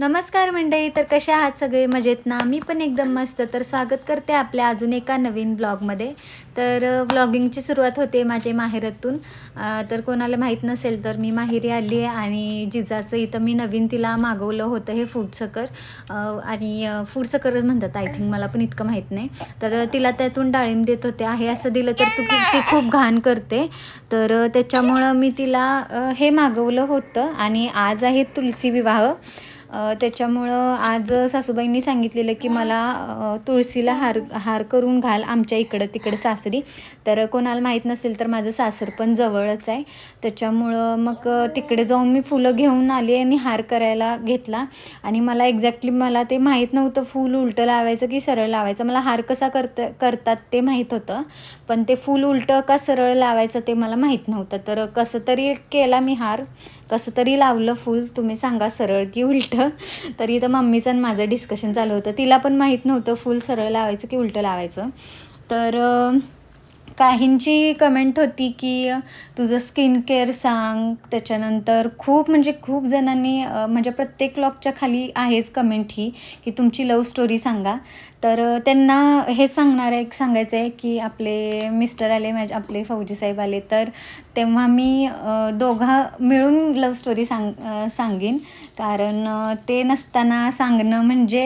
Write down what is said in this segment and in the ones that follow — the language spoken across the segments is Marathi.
नमस्कार मंडळी तर कशा आहात सगळे? मजेत ना? मी पण एकदम मस्त. तर स्वागत करते आपल्या अजून एका नवीन ब्लॉगमध्ये. तर व्लॉगिंगची सुरुवात होते माझे माहेरातून. तर कोणाला माहीत नसेल तर मी माहेरी आली आहे आणि जिजाचं इथं मी नवीन तिला मागवलं होतं हे फूडसकर सकर आणि फूडसकरच म्हणतात आय थिंक मला पण इतकं माहीत नाही. तर तिला त्यातून डाळिंब देत होते. आहे असं दिलं तर तू ती खूप घाण करते. तर त्याच्यामुळं मी तिला हे मागवलं होतं. आणि आज आहे तुलसी विवाह. त्याच्यामुळं आज सासूबाईंनी सांगितलेलं की मला तुळशीला हार हार करून घाल आमच्या इकडं तिकडं सासरी. तर कोणाला माहीत नसेल तर माझं सासर पण जवळच आहे. त्याच्यामुळं मग तिकडे जाऊन मी फुलं घेऊन आली आणि हार करायला घेतला. आणि मला एक्झॅक्टली मला ते माहीत नव्हतं फूल उलटं लावायचं की सरळ लावायचं. मला हार कसा करत करतात ते माहीत होतं. पण ते फूल उलटं का सरळ लावायचं ते मला माहीत नव्हतं. तर कसं तरी केला मी हार. कसं तरी लावलं फूल तुम्ही सांगा सरळ की उलटं. तरी तर मम्मीचं आणि माझं डिस्कशन चालू होतं. तिला पण माहीत नव्हतं फूल सरळ लावायचं की उलटं लावायचं. तर काहींची कमेंट होती की तुझं स्किन केअर सांग. त्याच्यानंतर खूप म्हणजे खूप जणांनी म्हणजे प्रत्येक लॉकच्या खाली आहेच कमेंट ही की तुमची लव्ह स्टोरी सांगा. तर त्यांना हे सांगणार आहे सांगायचं आहे की आपले मिस्टर आले माझे आपले फौजी साहेब आले तर तेव्हा मी दोघा मिळून लव स्टोरी सांग सांगेन. कारण ते नसताना सांगणं म्हणजे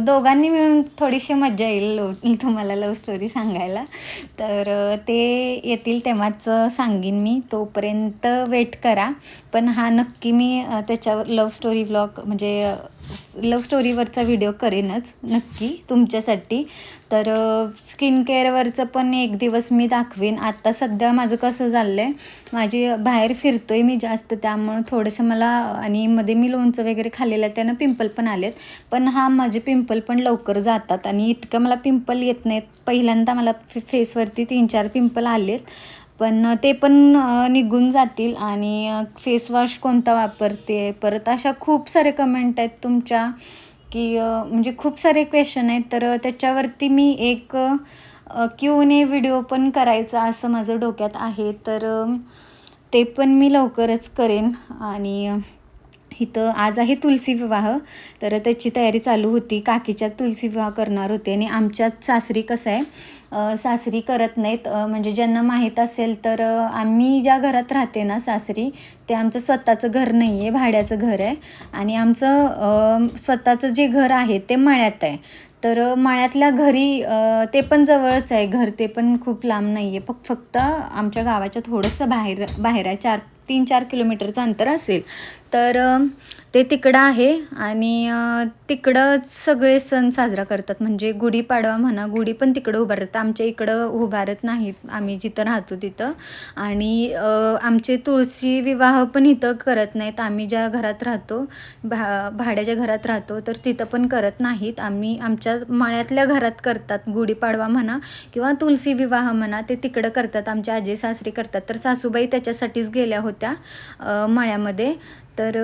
दोघांनी मिळून थोडीशी मजा येईल लव तुम्हाला लव्ह स्टोरी सांगायला. तर ते येतील तेव्हाच सांगेन मी. तोपर्यंत वेट करा. पण हा नक्की मी त्याच्यावर लव्ह स्टोरी ब्लॉग म्हणजे लव्ह स्टोरीवरचा व्हिडिओ करेनच नक्की तुमच्यासाठी. तर स्किन केअरवरचं पण एक दिवस मी दाखवेन. आत्ता सध्या माझं कसं झालं आहे माझी बाहेर फिरतो आहे मी जास्त त्यामुळं थोडंसं मला आणि मध्ये मी लोणचं वगैरे खाल्लेलं आहे त्यानं पिंपल पण आलेत. पण हा माझे पिंपल पण लवकर जातात आणि इतकं मला पिंपल येत नाहीत. पहिल्यांदा मला फे फेसवरती तीन चार पिंपल आलेत. पण ते पण निघून जातील आणि फेस वॉश कोणता वापरते? परत अशा खूप सारे कमेंट आहेत तुमच्या की म्हणजे खूप सारे क्वेश्चन आहेत. तर त्याच्यावरती मी एक क्यू ने व्हिडिओ पण करायचा असं माझं डोक्यात आहे. तर ते पण मी लवकरच करेन आणि इथं आज आहे तुलसी विवाह. तर त्याची तयारी चालू होती. काकीच्यात तुलसी विवाह करणार होते आणि आमच्यात सासरी कसं आहे सासरी करत नाहीत. म्हणजे ज्यांना माहीत असेल तर आम्ही ज्या घरात राहते ना सासरी ते आमचं स्वतःचं घर नाही आहे भाड्याचं घर आहे. आणि आमचं स्वतःचं जे घर आहे ते मळ्यात आहे. तर मळ्यातल्या माळ्यातल्या घरी ते पण जवळच आहे. घर ते पण खूप लांब नाही आहे फक्त फक्त आमच्या गावाच्या थोडंसं बाहेर बाहेर आहे. चार तीन चार किलोमीटरचं अंतर असेल. तर ते तिकडं आहे आणि तिकडं सगळे सण साजरा करतात. म्हणजे गुढीपाडवा म्हणा गुढी पण तिकडं उभारतात. आमच्या इकडं उभारत नाहीत. आम्ही जिथं राहतो तिथं. आणि आमचे तुळशी विवाह पण इथं करत नाहीत. आम्ही ज्या घरात राहतो भा भाड्याच्या घरात राहतो तर तिथं पण करत नाहीत. आम्ही आमच्या मळ्यातल्या घरात करतात. गुढीपाडवा म्हणा किंवा तुळशी विवाह म्हणा ते तिकडं करतात. आमच्या आजी सासरी करतात. तर सासूबाई त्याच्यासाठीच गेल्या होत्या मळ्यामध्ये. तर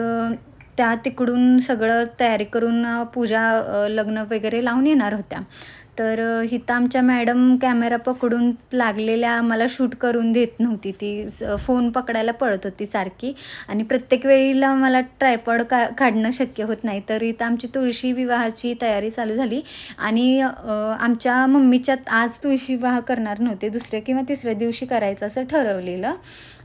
त्या तिकडून सगळं तयारी करून पूजा लग्न वगैरे लावून येणार होत्या. तर हिथं इथं आमच्या मॅडम कॅमेरा पकडून लागलेल्या मला शूट करून देत नव्हती. ती स- फोन पकडायला पळत होती सारखी. आणि प्रत्येक वेळीला मला ट्रायपॉड का काढणं शक्य होत नाही. तर इथं आमची तुळशी विवाहाची तयारी चालू झाली. आणि आमच्या मम्मीच्यात आज तुळशी विवाह करणार नव्हते. दुसऱ्या किंवा तिसऱ्या दिवशी करायचं असं ठरवलेलं.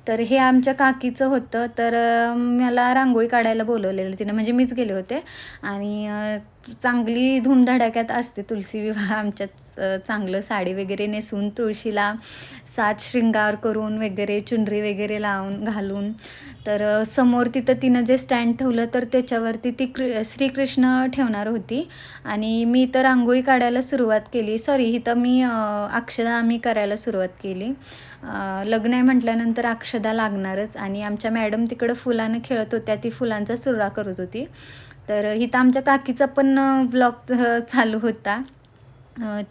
तर हे आमच्या काकीचं होतं. तर मला रांगोळी काढायला बोलवलेलं तिनं. म्हणजे मीच गेले होते. आणि चांगली धूमधडाक्यात असते तुलसी विवाह. आमच्यात चांगलं साडी वगैरे नेसून तुळशीला सात शृंगार करून वगैरे चुनरी वगैरे लावून घालून. तर समोर तिथं तिनं जे स्टँड ठेवलं तर त्याच्यावरती ती क्र श्रीकृष्ण ठेवणार होती. आणि मी तर रांगोळी काढायला सुरुवात केली. सॉरी इथं मी अक्षदा आम्ही करायला सुरुवात केली. लग्न आहे म्हटल्यानंतर अक्षदा लागणारच. आणि आमच्या मॅडम तिकडं फुलानं खेळत होत्या. ती फुलांचा चुरा करत होती. तर इथं आमच्या काकीचा पण ब्लॉग चालू होता.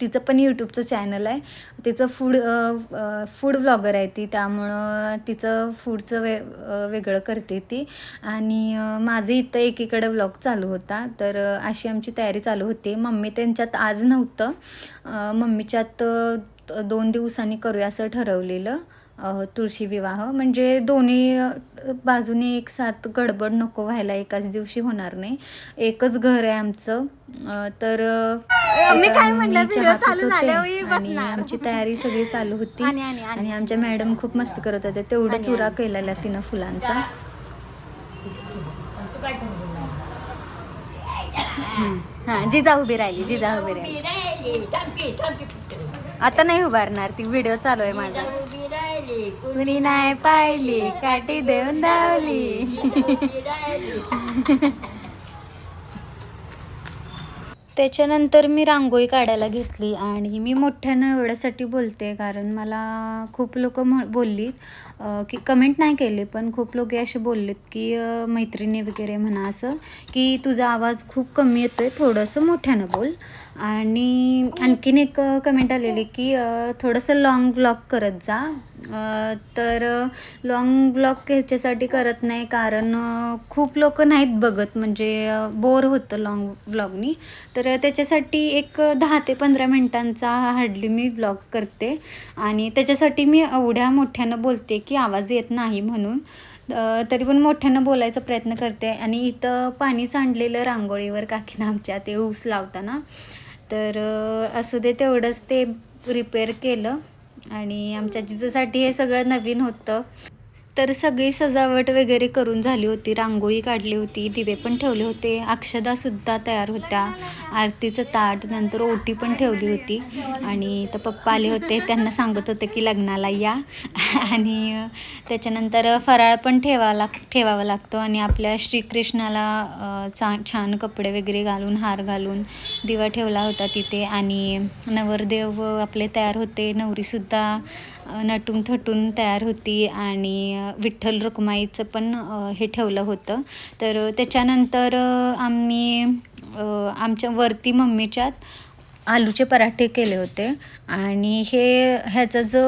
तिचं पण यूट्यूबचं चॅनल आहे. तिचं फूड फूड ब्लॉगर आहे ती. त्यामुळं तिचं फूडचं वे वेगळं करते ती. आणि माझं इथं एकीकडे ब्लॉग चालू होता. तर अशी आमची तयारी चालू होती. मम्मी त्यांच्यात आज नव्हतं. मम्मीच्यात दोन दिवसांनी करूया असं ठरवलेलं. तुळशी विवाह. म्हणजे दोन्ही बाजूने एक साथ गडबड नको व्हायला एकाच दिवशी होणार नाही. एकच घर आहे आमचं. तर आणि. आमची तयारी सगळी चालू होती. आणि- आमच्या मॅडम खूप मस्त करत होत्या. तेवढ्याच आणि- उरा केलेला तिनं फुलांचा. हा जिजा उभी राहिली जिजा उभी राहिली. आता नाही उभारणार ती. व्हिडिओ चालू आहे माझा. कुणी नाही पाहिली काठी देऊन धावली. त्याच्यानंतर मी रांगोळी काढायला घेतली आणि मी मोठ्यानं एवढ्यासाठी बोलते कारण मला खूप लोक म्ह बोललीत. की कमेंट नाही केले पण खूप लोक असे बोललेत की मैत्रिणी वगैरे म्हणा असं की तुझा आवाज खूप कमी येतो आहे थोडंसं मोठ्यानं बोल. आणि आणखीन एक कमेंट आलेली की थोडंसं लॉंग ब्लॉग करत जा. तर लॉंग ब्लॉग ह्याच्यासाठी करत नाही कारण खूप लोक नाहीत बघत. म्हणजे बोर होतं लॉंग ब्लॉगनी तर त्याच्यासाठी एक दहा ते पंधरा मिनटांचा हार्डली मी ब्लॉग करते. आणि त्याच्यासाठी मी एवढ्या मोठ्यानं बोलते की आवाज येत नाही म्हणून. तरी पण मोठ्यानं बोलायचा प्रयत्न करते. आणि इथं पाणी सांडलेलं रांगोळीवर काकीनं आमच्या ते ऊस लावताना. तर असू दे तेवढंच ते रिपेअर केलं. आणि आमच्या जिजासाठी हे सगळं नवीन होतं. तर सगळी सजावट वगैरे करून झाली होती. रांगोळी काढली होती दिवे पण ठेवले होते. अक्षदासुद्धा तयार होत्या. आरतीचं ताट नंतर ओटी पण ठेवली होती. आणि तर पप्पा आले होते. त्यांना सांगत होते की लग्नाला या. आणि त्याच्यानंतर फराळ पण ठेवा लाग ठेवावा लागतो. आणि आपल्या श्रीकृष्णाला चा छान कपडे वगैरे घालून हार घालून दिवा ठेवला होता तिथे. आणि नवरदेव आपले तयार होते. नवरीसुद्धा नटून थटून तयार होती आणि विठ्ठल रुक्माईचं पण हे ठेवलं होतं. तर त्याच्यानंतर आम्ही आमच्या वरती मम्मीच्यात आलूचे पराठे केले होते. आणि हे ह्याचा जो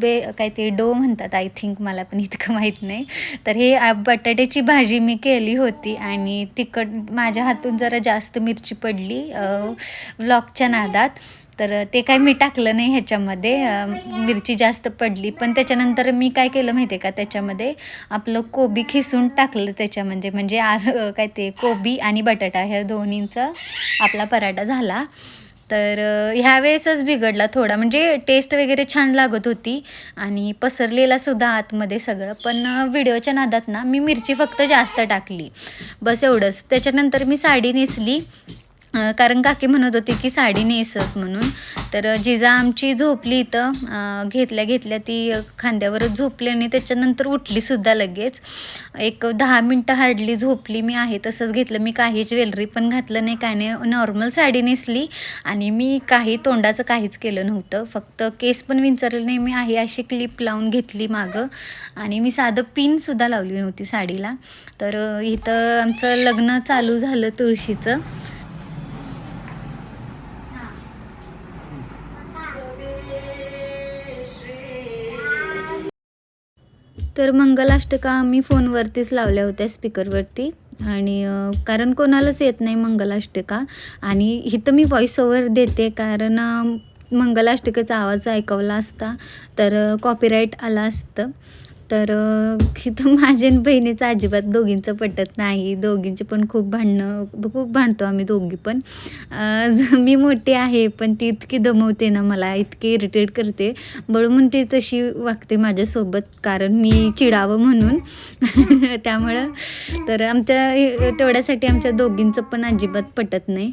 बे काय ते डो म्हणतात आय थिंक मला पण इतकं माहीत नाही. तर हे बटाट्याची भाजी मी केली होती आणि तिखट माझ्या हातून जरा जास्त मिरची पडली व्लॉगच्या नादात. तर ते काय मी टाकलं नाही ह्याच्यामध्ये. मिरची जास्त पडली. पण त्याच्यानंतर मी काय केलं माहिती आहे का? त्याच्यामध्ये आपलं कोबी खिसून टाकलं त्याच्यामध्ये. म्हणजे आर काय ते कोबी आणि बटाटा ह्या दोन्हींचा आपला पराठा झाला. तर ह्यावेळेसच बिघडला थोडा. म्हणजे टेस्ट वगैरे छान लागत होती. आणि पसरलेला सुद्धा आतमध्ये सगळं. पण व्हिडिओच्या नादात ना मी मिरची फक्त जास्त टाकली. बस एवढंच. त्याच्यानंतर मी साडी नेसली. कारण काकी म्हणत होती की साडी नेसच म्हणून. तर जिजा आमची झोपली इथं. घेतल्या घेतल्या ती खांद्यावरच झोपली आणि त्याच्यानंतर उठलीसुद्धा लगेच. एक दहा मिनटं हार्डली झोपली. मी आहे तसंच घेतलं. मी काही ज्वेलरी पण घातलं नाही काय नाही. नॉर्मल साडी नेसली आणि मी काही तोंडाचं काहीच केलं नव्हतं. फक्त केस पण विंचरले नाही. मी आहे अशी क्लिप लावून घेतली मागं आणि मी साधं पिनसुद्धा लावली नव्हती साडीला. तर इथं आमचं लग्न चालू झालं तुळशीचं. तर मंगलाष्टका मी फोनवरतीच लावल्या होत्या स्पीकरवरती. आणि कारण कोणालाच येत नाही मंगलाष्टका. आणि इथं मी व्हॉइस ओव्हर देते कारण मंगलाष्टकेचा आवाज ऐकवला असता तर कॉपीराईट आला असतं. तर इथं माझ्या आणि बहिणीचं अजिबात दोघींचं पटत नाही. दोघींचे पण खूप भांडणं खूप भांडतो आम्ही दोघी पण. ज- मी मोठी आहे पण ती इतकी दमवते ना मला इतकी इरिटेट करते. बळू ती तशी वागते माझ्यासोबत कारण मी चिडावं म्हणून. त्यामुळं तर आमच्या तेवढ्यासाठी आमच्या दोघींचं पण अजिबात पटत नाही.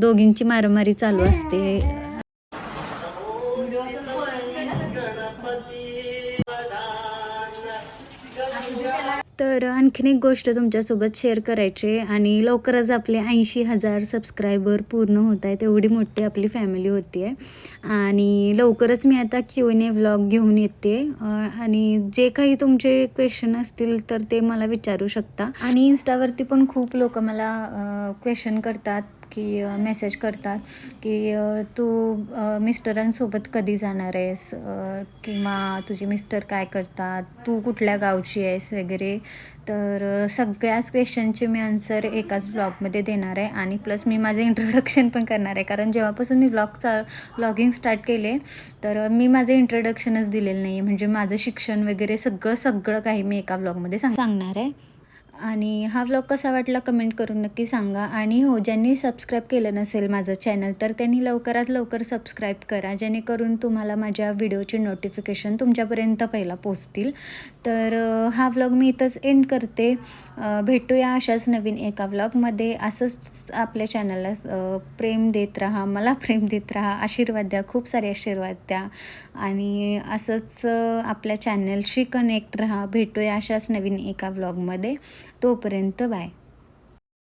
दोघींची मारामारी चालू असते. तर आणखीन एक गोष्ट तुमच्यासोबत शेअर करायची आणि लवकरच आपले ऐंशी हजार सबस्क्रायबर पूर्ण होत आहेत. एवढी मोठी आपली फॅमिली होती आहे. आणि लवकरच मी आता क्यू एन ए व्लॉग घेऊन येते. आणि जे काही तुमचे क्वेश्चन असतील तर ते मला विचारू शकता. आणि इन्स्टावरती पण खूप लोक मला क्वेश्चन करतात. की मेसेज करतात की तू मिस्टरांसोबत कधी जाणार आहेस? किंवा तुझे मिस्टर काय करतात? तू कुठल्या गावची आहेस वगैरे? तर सगळ्याच क्वेश्चनचे मी आन्सर एकाच ब्लॉगमध्ये देणार आहे. आणि प्लस मी माझं इंट्रोडक्शन पण करणार आहे. कारण जेव्हापासून मी ब्लॉग चा ब्लॉगिंग स्टार्ट केले तर मी माझं इंट्रोडक्शनच दिलेलं नाही आहे म्हणजे माझं शिक्षण वगैरे सगळं सगळं काही मी एका ब्लॉगमध्ये सांग सांगणार आहे. आणि हा व्लॉग कसा वाटला कमेंट करून नक्की सांगा. आणि हो ज्यांनी सबस्क्राईब केलं नसेल माझं चॅनल तर त्यांनी लवकरात लवकर सबस्क्राईब करा. जेणेकरून तुम्हाला माझ्या व्हिडिओची नोटिफिकेशन तुमच्यापर्यंत पहिला पोचतील. तर हा व्लॉग मी इथंच एंड करते. भेटूया अशाच नवीन एका व्लॉगमध्ये असंच आपल्या चॅनलला प्रेम देत राहा मला प्रेम देत राहा आशीर्वाद द्या खूप सारे आशीर्वाद द्या. आणि असंच आपल्या चॅनलशी कनेक्ट राहा. भेटूया अशाच नवीन एका व्लॉगमध्ये तोपर्यंत बाय.